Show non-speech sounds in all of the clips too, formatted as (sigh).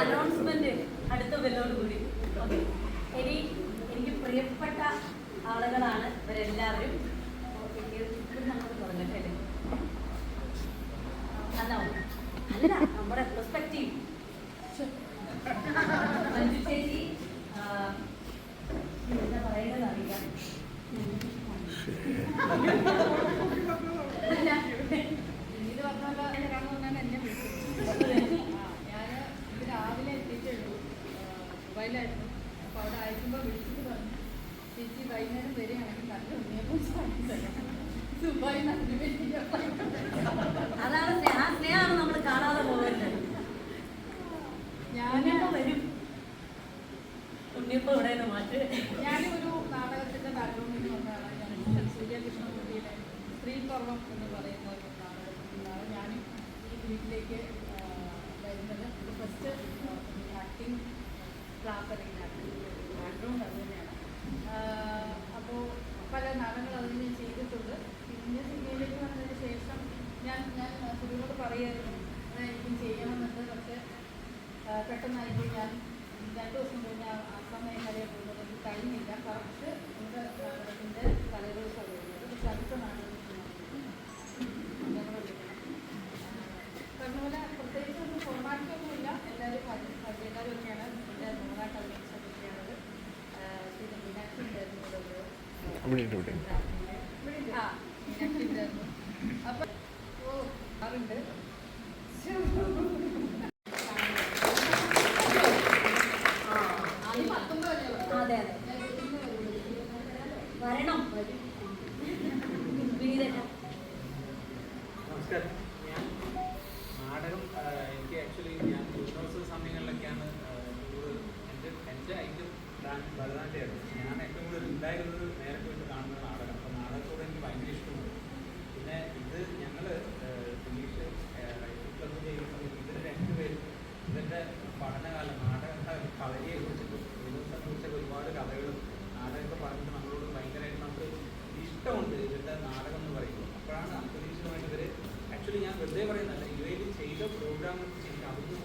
Announcement അടുത്ത ബെല്ലോടുകൂടി ഇനി എനിക്ക് പ്രിയപ്പെട്ട ആളുകളാണ് ഇവരെല്ലാവരും. തുടങ്ങട്ടെ അല്ല. അതാണ് സ്നേഹ സ്നേഹമാണ് നമ്മൾ കാണാതെ പോകേണ്ടത് ഞാനിപ്പോ വരും ഉണ്ണിയപ്പോ ഇവിടെ മാറ്റി ഞാനൊരു നാടകത്തിന്റെ താല്പര്യം സൂര്യകൃഷ്ണൻകുട്ടിയുടെ സ്ത്രീ പർവം അറിയുന്നില്ല കറക്റ്റ് നമ്മുടെ നാടകത്തിന്റെ തലേദിവസമാണ് വരുന്നത്. പക്ഷെ അടുത്ത നാടകത്തിന് പറഞ്ഞപോലെ പ്രത്യേകിച്ച് ഒന്നും ഫോർമാറ്റൊന്നുമില്ല എല്ലാവരും പരിചയക്കാരൊക്കെയാണ് എന്റെ നൂറായിട്ട് അഭിനയിച്ചതൊക്കെയാണത് പിന്നെ മീനാക്ഷി ഉണ്ടായിരുന്നു ഇവിടെ ഇവിടെ ആ മീനാക്ഷി ഉണ്ടായിരുന്നു. ഓ ആറുണ്ട് സമയങ്ങളിലൊക്കെയാണ് എന്റെ എന്റെ അതിന്റെ ഭരതനാട്യമാണ് ഞാൻ ഏറ്റവും കൂടുതൽ ഉണ്ടായിരുന്നത് നേരെ പോയിട്ട് കാണുന്ന നാടകം. അപ്പോൾ നാടകത്തോട് എനിക്ക് ഭയങ്കര ഇഷ്ടമാണ്. പിന്നെ ഇത് ഞങ്ങൾ ഇംഗ്ലീഷ് ക്ലബ് ചെയ്യുന്ന സമയത്ത് ഇതിൽ രണ്ടുപേരും ഇതിന്റെ പഠനകാലം നാടകത്തെ കളരിയെ കുറിച്ചിട്ടും ഇതിനെ കുറിച്ചൊക്കെ ഒരുപാട് കഥകളും നാടകമൊക്കെ പറഞ്ഞിട്ട് നമ്മളോട് ഭയങ്കരമായിട്ട് നമുക്ക് ഇഷ്ടമുണ്ട് ഇതിന്റെ നാടകം എന്ന് പറയുന്നത്. അപ്പോഴാണ് അന്തരീക്ഷമായിട്ട് ഇവർ ആക്ച്വലി ഞാൻ വെറുതെ പറയുന്നില്ല യു എയിൽ ചെയ്ത പ്രോഗ്രാം ചെയ്ത് അതൊന്നും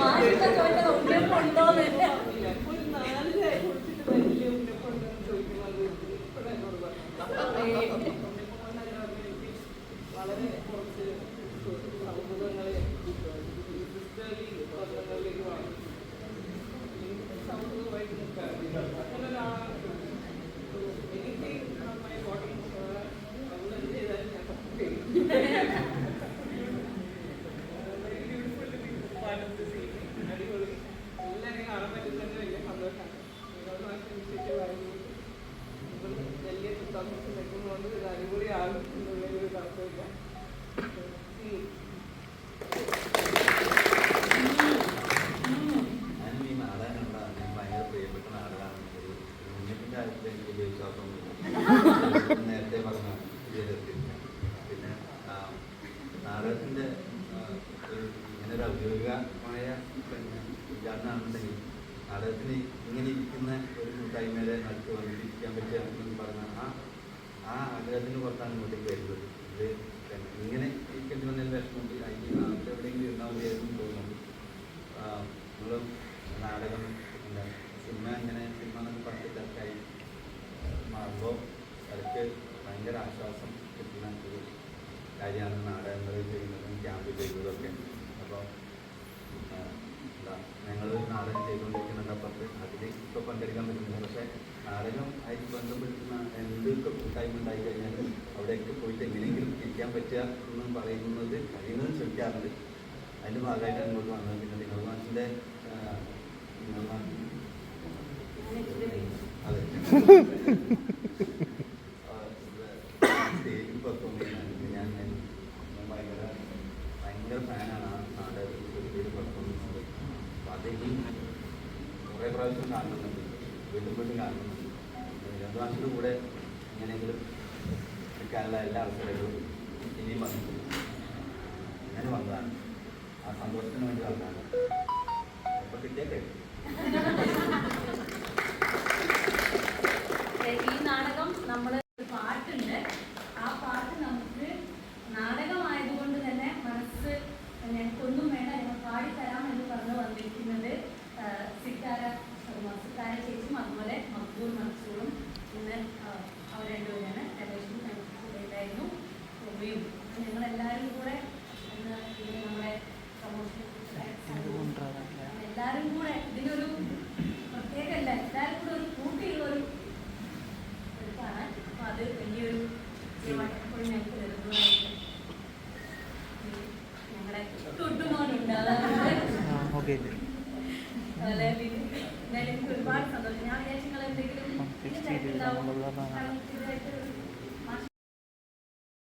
മാസ്റ്റർ ചോദിച്ചത് ഉണ്ടോ എന്ന് ഒരു ഔദ്യോഗികമായ പിന്നെ ഉദ്ഘാടനം നാടകത്തിന് ഇങ്ങനെ ഇരിക്കുന്ന ഒരു കൂട്ടായ്മയിലെ നടത്തി വന്നിരിക്കാൻ പറ്റുകയാണെന്ന് പറഞ്ഞ ആ ആ ആഗ്രഹത്തിന് പുറത്താണ് ഇങ്ങോട്ടേക്ക് വരുന്നത്. ഇത് ഇങ്ങനെ ഇരിക്കേണ്ടി വന്നൊരു വിഷമമുണ്ട്. അതിന് നാട്ടിൽ എവിടെയെങ്കിലും ഇരുന്നാൽ മതിയായിരുന്നു തോന്നുന്നു. നമ്മൾ നാടകം എന്താ സിനിമ ഇങ്ങനെ സിനിമ എന്നൊക്കെ പറഞ്ഞ് തിരക്കായി. മാറുമ്പോൾ ഇടയ്ക്ക് ഭയങ്കര ആശ്വാസം കിട്ടുന്ന ഒരു കാര്യമാണ് നാടകങ്ങൾ ചെയ്യുന്നതും ക്യാമ്പ് ചെയ്യുന്നതൊക്കെ അപ്പോൾ ഞങ്ങൾ നാടകം ചെയ്തുകൊണ്ടിരിക്കുന്നുണ്ട്. അപ്പുറത്ത് അതിൽ ഇപ്പോൾ പങ്കെടുക്കാൻ പറ്റുന്നില്ല. പക്ഷേ നാടകം ആയിട്ട് ബന്ധപ്പെടുത്തുന്ന എന്തൊക്കെ കൂട്ടായ്മ ഉണ്ടായി കഴിഞ്ഞാൽ അവിടെയൊക്കെ പോയിട്ട് എങ്ങനെയെങ്കിലും ഇരിക്കാൻ പറ്റുക എന്ന് പറയുന്നത് കഴിയുന്നതും ശ്രമിക്കാറുണ്ട്. അതിന്റെ ഭാഗമായിട്ട് അങ്ങോട്ട് വന്നത്. പിന്നെ വിനോദ് മാഷിന്റെ വിനോദ് മാഷ് ഞാനിച്ചിരി വൈകി. അതെ (laughs) സ്റ്റേജിൽ പെർഫോം ചെയ്യുന്നത് ഞാൻ ഞാൻ ഭയങ്കര ഭയങ്കര ഫാനാണ് ആ നാടകത്തിൽ പെർഫോം ചെയ്യുന്നത് അപ്പോൾ അത് ഇനി കുറേ പ്രാവശ്യം കാണുന്നുണ്ട് വീണ്ടും കാണുന്നുണ്ട് രണ്ടു കൂടെ എങ്ങനെയെങ്കിലും എടുക്കാനുള്ള എല്ലാ അവസരങ്ങളും ഇനിയും വന്നിട്ടുണ്ട്. ഞാൻ വന്നതാണ്. ആ സന്തോഷത്തിന് വേണ്ടി വന്നതാണ്. അപ്പോൾ കിട്ടിയേ ഏ, ഞങ്ങളുടെ തൊട്ടുമോനുണ്ട് അതാണ് ഒരുപാട് സന്തോഷം. ഞാൻ വിചാരിച്ചു നിങ്ങൾ എന്തെങ്കിലും